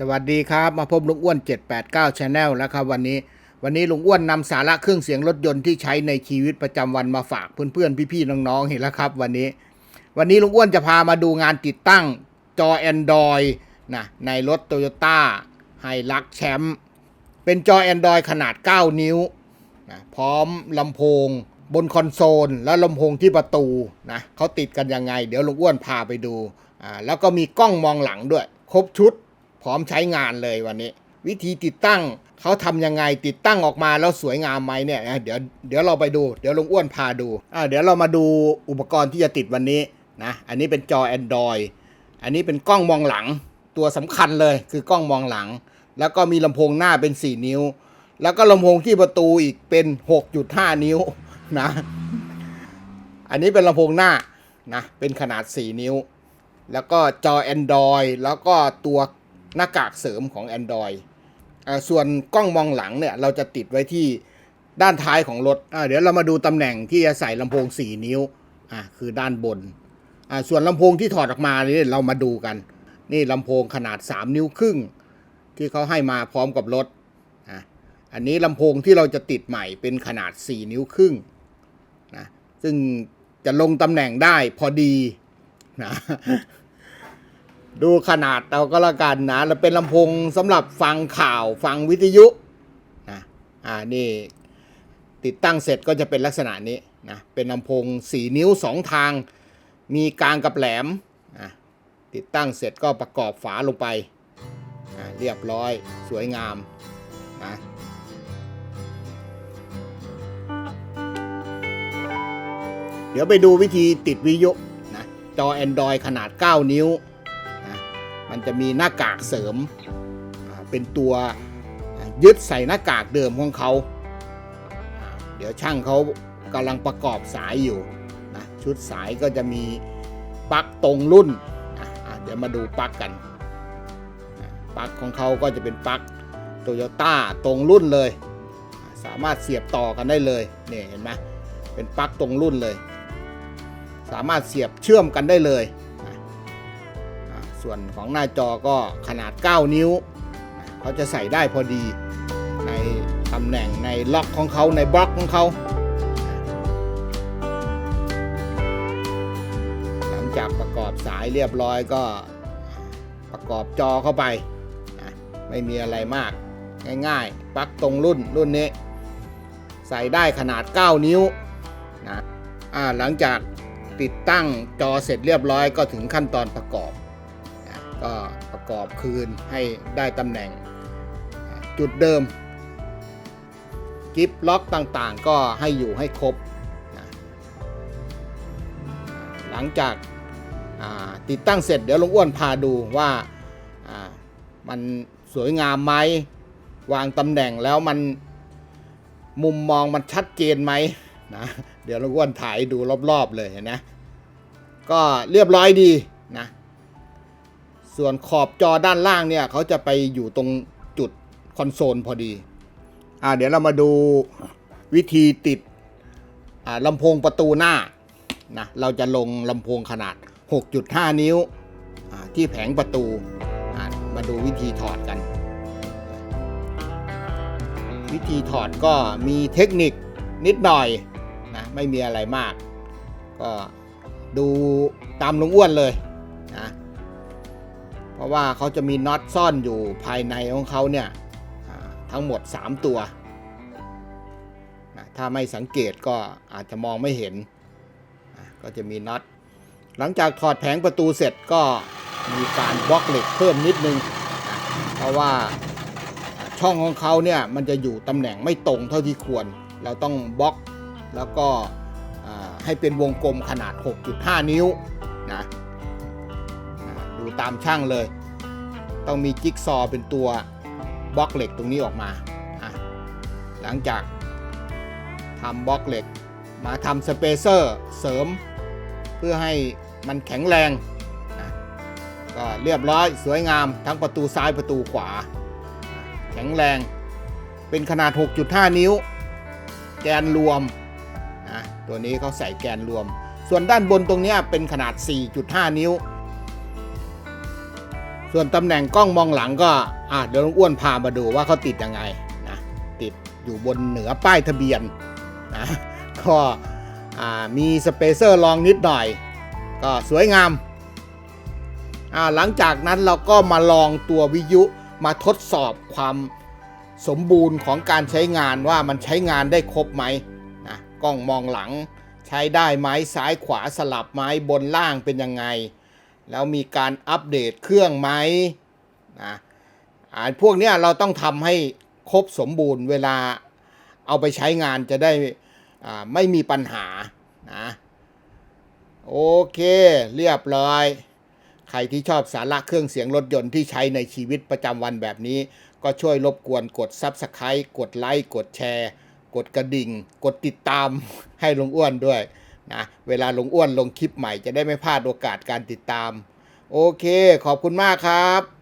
สวัสดีครับ มาพบลุงอ้วน 789 Channel แล้วครับวันนี้ วันนี้ลุงอ้วนนำสาระเครื่องเสียงรถยนต์ที่ใช้ในชีวิตประจำวันมาฝากเพื่อนๆ พี่ๆ น้องๆ เห็นแล้วครับ วันนี้ วันนี้ลุงอ้วนจะพามาดูงานติดตั้งจอ Android นะในรถ Toyota h i l u x แชมป์เป็นจอ Android ขนาด 9 นิ้วนะพร้อมลำโพง บนคอนโซล และลำโพงที่ประตูนะเขาติดกันยังไง เดี๋ยวลุงอ้วนพาไปดูอ่าแล้วก็มีกล้องมองหลังด้วย ครบชุด พร้อมใช้งานเลยวันนี้ วิธีติดตั้งเขาทำยังไงติดตั้งออกมาแล้วสวยงามไหมเนี่ยเดี๋ยวเดี๋ยวเราไปดูเดี๋ยวลุงอ้วนพาดูอ่าเดี๋ยวเรามาดูอุปกรณ์ที่จะติดวันนี้นะอันนี้เป็นจอ Android อันนี้เป็นกล้องมองหลังตัวสำคัญเลยคือกล้องมองหลัง แล้วก็มีลำโพงหน้าเป็น 4 นิ้ว แล้วก็ลำโพงที่ประตูอีกเป็น 6.5 นิ้วนะอันนี้เป็นลำโพงหน้านะเป็นขนาด 4 นิ้ว แล้วก็จอ Android แล้วก็ตัว หน้ากากเสริมของ Android อส่วนกล้องมองหลังเนี่ยเราจะติดไว้ที่ด้านท้ายของรถ เดี๋ยวเรามาดูตำแหน่งที่จะใส่ลำโพง 4 นิ้ว คือด้านบน ส่วนลำโพงที่ถอดออกมานี่เรามาดูกัน นี่ลำโพงขนาด 3 นิ้วครึ่ง ที่เขาให้มาพร้อมกับรถ อันนี้ลำโพงที่เราจะติดใหม่เป็นขนาด 4 นิ้วครึ่งนะ ซึ่งจะลงตำแหน่งได้พอดีนะ ดูขนาดเราก็แล้วกันนะแล้วเป็นลำโพงสำหรับฟังข่าวฟังวิทยุนะอ่านี่ติดตั้งเสร็จก็จะเป็นลักษณะนี้นะเป็นลำโพง 4 นิ้ว 2 ทาง มีกลางกับแหลมนะติดตั้งเสร็จก็ประกอบฝาลงไปอ่าเรียบร้อยสวยงามนะเดี๋ยวไปดูวิธีติดวิทยุนะจอ Android ขนาด 9 นิ้ว มันจะมีหน้ากากเสริมเป็นตัวยึดใส่หน้ากากเดิมของเขา เดี๋ยวช่างเขากำลังประกอบสายอยู่นะชุดสายก็จะมีปลั๊กตรงรุ่นนะเดี๋ยวมาดูปลั๊กกันปลั๊กของเขาก็จะเป็นปลั๊กโตโยต้าตรงรุ่นเลย สามารถเสียบต่อกันได้เลยเนี่ยเห็นไหมเป็นปลั๊กตรงรุ่นเลย สามารถเสียบเชื่อมกันได้เลย ส่วนของหน้าจอก็ขนาด 9 นิ้ว เขาจะใส่ได้พอดีในตำแหน่งในล็อกของเขาในบล็อกของเขาหลังจากประกอบสายเรียบร้อยก็ประกอบจอเข้าไป ไม่มีอะไรมากง่ายๆปลั๊กตรงรุ่นรุ่นนี้ ใส่ได้ขนาด 9 นิ้วนะหลังจากติดตั้งจอเสร็จเรียบร้อยก็ถึงขั้นตอนประกอบ ก็ประกอบคืนให้ได้ตำแหน่งจุดเดิม กิฟล็อกต่างๆ ก็ให้อยู่ให้ครบนะหลังจากาติดตั้งเสร็จเดี๋ยวลุงอ้วนพาดูว่าามันสวยงามไหมวางตำแหน่งแล้วมันมุมมองมันชัดเจนไหมนะเดี๋ยวลุงอ้วนถ่ายดูรอบๆเลยเห็นนะก็เรียบร้อยดีนะ ส่วนขอบจอด้านล่างเนี่ยเขาจะไปอยู่ตรงจุดคอนโซลพอดี อ่าเดี๋ยวเรามาดูวิธีติดอ่าลำโพงประตูหน้านะเราจะลงลำโพงขนาด 6.5 นิ้วอ่าที่แผงประตูอ่ามาดูวิธีถอดกัน วิธีถอดก็มีเทคนิคนิดหน่อยนะไม่มีอะไรมาก ก็ดูตามลุงอ้วนเลย ราะว่าเขาจะมีน็อตซ่อนอยู่ภายในของเขาเนี่ยทั้งหมด 3 ตัว ถ้าไม่สังเกตก็อาจจะมองไม่เห็น ก็จะมีน็อต หลังจากถอดแผงประตูเสร็จก็มีการบล็อกเหล็กเพิ่มนิดนึง เพราะว่าช่องของเขาเนี่ยมันจะอยู่ตำแหน่งไม่ตรงเท่าที่ควร เราต้องบล็อกแล้วก็ให้เป็นวงกลมขนาด 6.5 นิ้วนะ ตามช่างเลย ต้องมีจิ๊กซอเป็นตัวบล็อกเหล็กตรงนี้ออกมา หลังจากทำบล็อกเหล็ก มาทำสเปเซอร์เสริม เพื่อให้มันแข็งแรง ก็เรียบร้อยสวยงามทั้งประตูซ้ายประตูขวา แข็งแรงเป็นขนาด 6.5 นิ้ว แกนรวมนะตัวนี้เขาใส่แกนรวม ส่วนด้านบนตรงนี้เป็นขนาด 4.5 นิ้ว ส่วนตำแหน่งกล้องมองหลังก็อะเดี๋ยวลุงอ้วนพามาดูว่าเขาติดยังไงนะติดอยู่บนเหนือป้ายทะเบียนนะก็อ่ามีสเปเซอร์รองนิดหน่อย ก็สวยงามอ่าหลังจากนั้นเราก็มาลองตัววิยุมาทดสอบความสมบูรณ์ของการใช้งานว่ามันใช้งานได้ครบไหมนะกล้องมองหลังใช้ได้ไหมซ้ายขวาสลับไหมบนล่างเป็นยังไง แล้วมีการอัปเดตเครื่องไหมนะอ่าพวกนี้เราต้องทำให้ครบสมบูรณ์เวลาเอาไปใช้งานจะได้ไม่มีปัญหานะโอเค เรียบร้อย ใครที่ชอบสาระเครื่องเสียงรถยนต์ที่ใช้ในชีวิตประจำวันแบบนี้ ก็ช่วยรบกวนกด Subscribe กดไลค์ กดแชร์ กดกระดิ่ง กดติดตามให้ลุงอ้วนด้วย นะเวลาลงอ้วนลงคลิปใหม่จะได้ไม่พลาดโอกาสการติดตาม โอเค ขอบคุณมากครับ